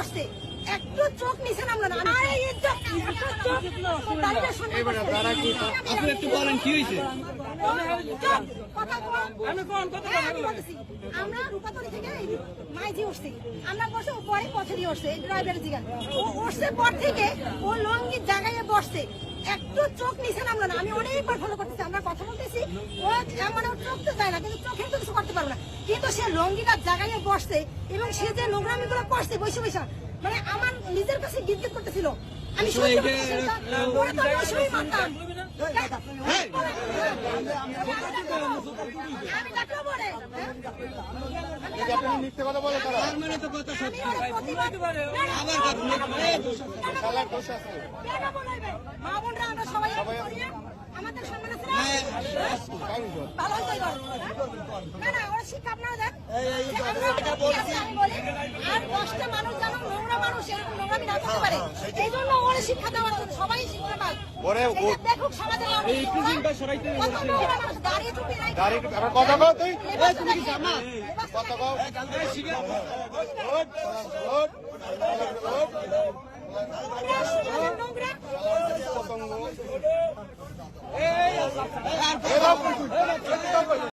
বসছে একটু চোখ নিচে নামলো না। আরে ইজ্জত একটা আপনি বলেন কি হয়েছে। আমরা রূপাতলি থেকে মাইজি উঠছি। আমরা বসে ও পরে পথে দিয়ে উঠছে ড্রাইভারের জিগান ও উঠছে পর থেকে ও লঙ্গির জায়গায় বসছে। একটু চোখ নিচে নামলো না। আমি অনেকবার ফলো করতেছি আমরা কথা বলতেছি। ও মানে ওর চোখ তো যায় না কিন্তু চোখে তো কিছু করতে পারব না। কিন্তু সে লঙ্গিটার জায়গায় বসছে এবং সে যে নোংরামি গুলো করছে বসে বসে মানে আমার নিজের কাছে গিরগিট করতেছিল আমি সত্যি বলতেছি, না না ওরা শিক্ষা আপনারা দেন আর দশটা মানুষ যেন নোংরা মানুষ এরকম নোংরামি না করতে পারে এই জন্য ওরা শিক্ষা দেওয়ার জন্য সবাই শিক্ষা পায় দেখুক সমাজে দাঁড়িয়ে টুপি নাই কথা কও তুই তুমি কি জামা কথা কও পতঙ্গ